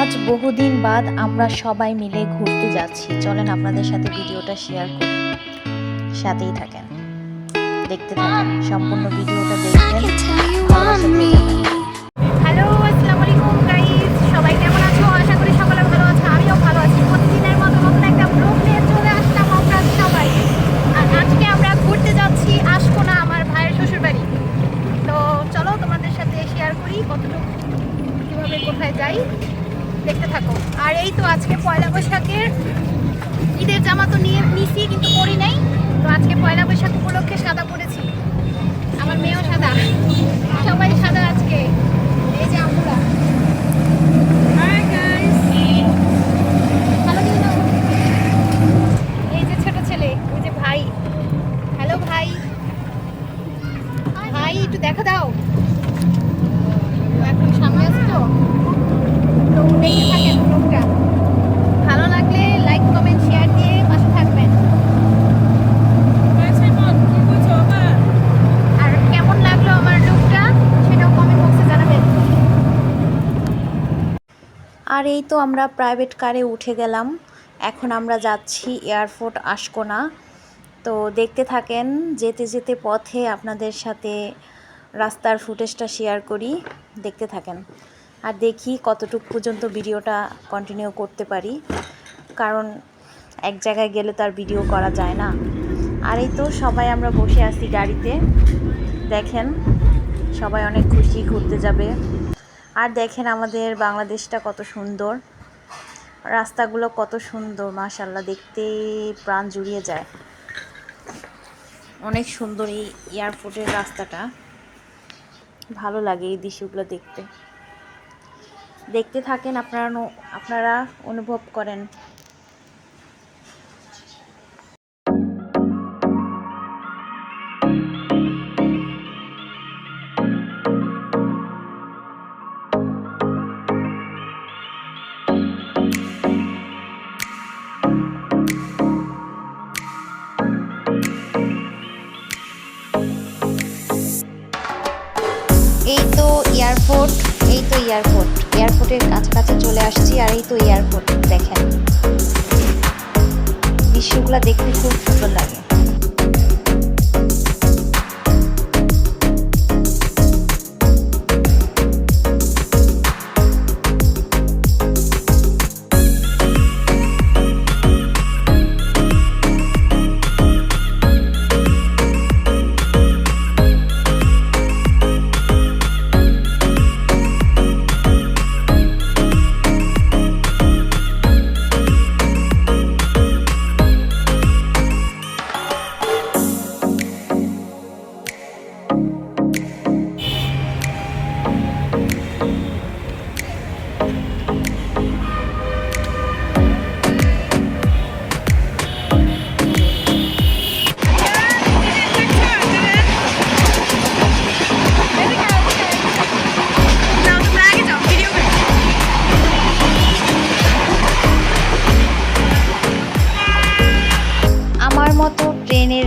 আজ বহুদিন বাদ আমরা সবাই মিলে ঘুরতে যাচ্ছি। চলেন আপনাদের সাথে ভিডিওটা শেয়ার করি। সাথেই থাকেন। দেখতে থাকেন, সম্পূর্ণ ভিডিওটা দেখবেন আর এই তো আজকে পয়লা বৈশাখের ঈদের জামা তো নিয়ে নিছি, কিন্তু পরি নাই। তো আজকে পয়লা বৈশাখ উপলক্ষে সাদা পরেছি। আমার মেয়েও সাদা। সবাই সাদা আজকে। এই যে আমরা। এই যে ছোট ছেলে ওই যে ভাই। হ্যালো ভাই। ভাই, একটু দেখা দাও ও এখন সামনে আছে তো তো দেখতে থাকেন ব্লগটা ভালো লাগলে লাইক কমেন্ট শেয়ার দিয়ে পাশে থাকবেন আর কেমন লাগল আমার লুকটা সেটাও কমেন্ট বক্সে জানাবেন আর এই তো আমরা প্রাইভেট কারে উঠে গেলাম। এখন আমরা যাচ্ছি এয়ারপোর্ট আশকোনা তো দেখতে থাকেন, যেতে যেতে পথে আপনাদের সাথে রাস্তার ফুটেজটা শেয়ার করি। দেখতে থাকেন। আর দেখি কতটুকু পর্যন্ত ভিডিওটা কন্টিনিউ করতে পারি। কারণ এক জায়গায় গেলে তার ভিডিও করা যায় না। আর এই তো সবাই আমরা বসে আছি গাড়িতে। দেখেন, সবাই অনেক খুশি ঘুরতে যাবে। আর দেখেন আমাদের বাংলাদেশটা কত সুন্দর। রাস্তাগুলো কত সুন্দর মাশাল্লাহ দেখতে প্রাণ জুড়িয়ে যায়। অনেক সুন্দর এই এয়ারপোর্টের রাস্তাটা। ভালো লাগে এই দৃশ্যগুলো দেখতে। দেখতে থাকেন, আপনারা আপনারা অনুভব করেন। এই তো এয়ারপোর্ট, এই তো এয়ারপোর্ট। এয়ারপোর্টের কাছাকাছি চলে আসছি আর এই তো এয়ারপোর্ট, দেখেন। দৃশ্যগুলো দেখতে খুব সুন্দর লাগে।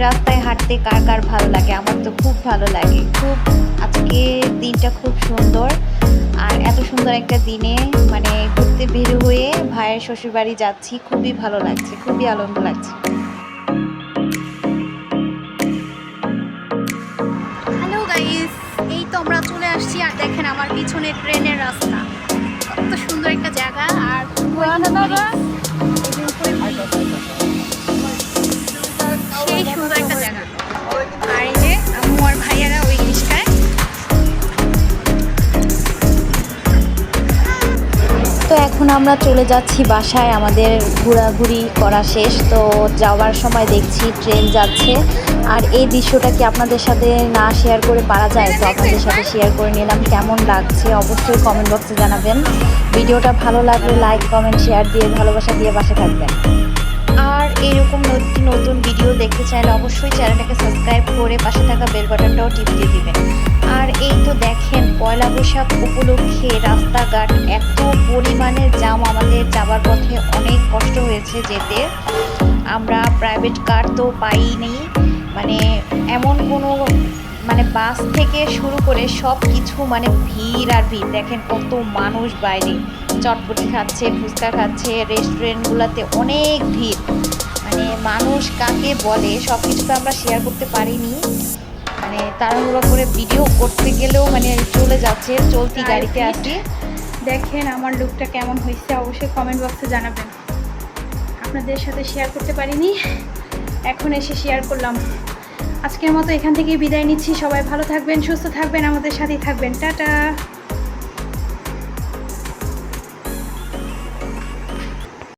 রাস্তায় হাঁটতে কার কার ভালো লাগে? আমার তো খুব ভালো লাগে। খুব আজকে দিনটা খুব সুন্দর। আর এত সুন্দর একটা দিনে মানে ঘুরতে বের হয়ে ভাইয়ের শ্বশুরবাড়ি যাচ্ছি। খুবই ভালো লাগছে খুবই আনন্দ লাগছে। হ্যালো গাইস এই তো আমরা চলে আসছি আর দেখেন আমার পিছনে ট্রেনের রাস্তা। কত সুন্দর একটা জায়গা আর এখন আমরা চলে যাচ্ছি বাসায়। আমাদের ঘোরাঘুরি করা শেষ। তো যাওয়ার সময় দেখছি ট্রেন যাচ্ছে। আর এই দৃশ্যটা কি আপনাদের সাথে না শেয়ার করে পারা যায়? তো আপনাদের সাথে শেয়ার করে নিলাম। কেমন লাগছে? অবশ্যই কমেন্ট বক্সে জানাবেন। ভিডিওটা ভালো লাগলে লাইক কমেন্ট শেয়ার দিয়ে ভালোবাসা দিয়ে পাশে থাকবেন। আর এরকম নতুন নতুন ভিডিও দেখতে চাইলে অবশ্যই চ্যানেলটাকে সাবস্ক্রাইব করে পাশে থাকা বেল বাটনটাও টিপ দিয়ে দিবেন। আর এই পয়লা বৈশাখ উপলক্ষে রাস্তাঘাট এত পরিমাণে জাম আমাদের যাবার পথে অনেক কষ্ট হয়েছে যেতে। আমরা প্রাইভেট কার তো পাইনি। মানে এমন কোনো মানে বাস থেকে শুরু করে সব কিছু মানে ভিড় আর ভিড়। দেখেন কত মানুষ বাইরে। চটপটি খাচ্ছে, ফুচকা খাচ্ছে রেস্টুরেন্টগুলোতে অনেক ভিড়। মানে মানুষ কাকে বলে সব কিছু তো আমরা শেয়ার করতে পারিনি। মানে তাড়াহুড়ো করে ভিডিও করতে গেলেও মানে চলে যাচ্ছে চলতি গাড়িতে আসি দেখেন আমার লুকটা কেমন হয়েছে অবশ্যই কমেন্ট বক্সে জানাবেন। আপনাদের সাথে শেয়ার করতে পারিনি এখন এসে শেয়ার করলাম। আজকের মতো এখান থেকে বিদায় নিচ্ছি সবাই ভালো থাকবেন সুস্থ থাকবেন আমাদের সাথেই থাকবেন। টাটা!